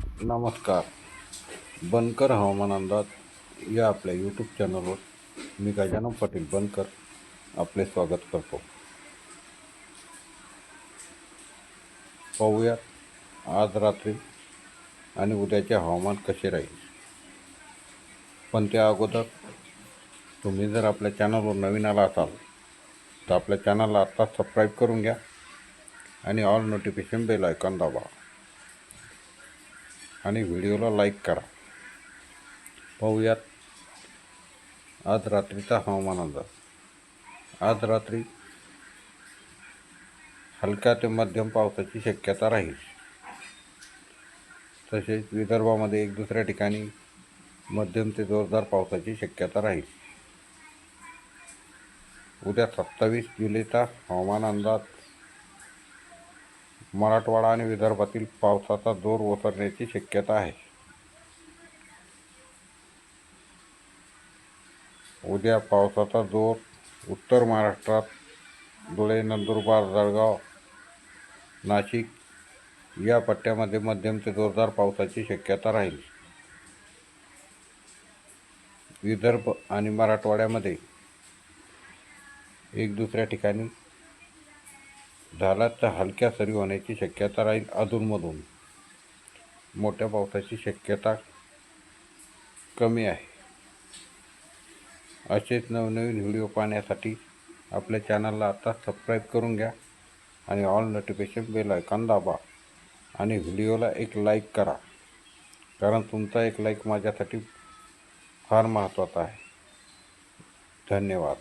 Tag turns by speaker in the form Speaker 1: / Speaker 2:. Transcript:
Speaker 1: नमस्कार. बनकर हवामान अंदाज या आपल्या यूट्यूब चॅनलवर मी गजानन पाटील बनकर आपले स्वागत करतो. पाहूयात आज रात्री आणि उद्याचे हवामान कसे राहील? पण त्या अगोदर तुम्ही जर आपल्या चॅनलवर नवीन आला असाल तर आपल्या चॅनलला आत्ताच सबस्क्राईब करून घ्या आणि ऑल नोटिफिकेशन बेल आयकॉन दाबा. आणि व्हिडिओला लाईक करा. पाहूयात. आज रात्रीचा हवामान अंदाज. आज रात्री हलक्या ते मध्यम पावसाची शक्यता राहील. तसेच विदर्भामध्ये एक दुसऱ्या ठिकाणी मध्यम ते जोरदार पावसाची शक्यता राहील. उद्या सत्तावीस जुलैचा हवामान अंदाज. मराठवाडा आणि विदर्भातील पावसाचा जोर ओसरण्याची शक्यता आहे. उद्या पावसाचा जोर उत्तर महाराष्ट्रात धुळे नंदुरबार जळगाव नाशिक या पट्ट्यामध्ये मध्यम ते जोरदार पावसाची शक्यता राहील. विदर्भ आणि मराठवाड्यामध्ये एक दुसऱ्या ठिकाणी झाला तर हलक्या सरी होण्याची शक्यता राहील अधूनमधून. मोठ्या पावसाची शक्यता कमी आहे. असेच नवनवीन व्हिडिओ पाहण्यासाठी आपल्या चॅनलला आता सबस्क्राईब करून घ्या आणि ऑल नोटिफिकेशन बेल आयकॉन दाबा आणि व्हिडिओला एक लाईक करा कारण तुमचा एक लाईक माझ्यासाठी फार महत्त्वाचा आहे. धन्यवाद.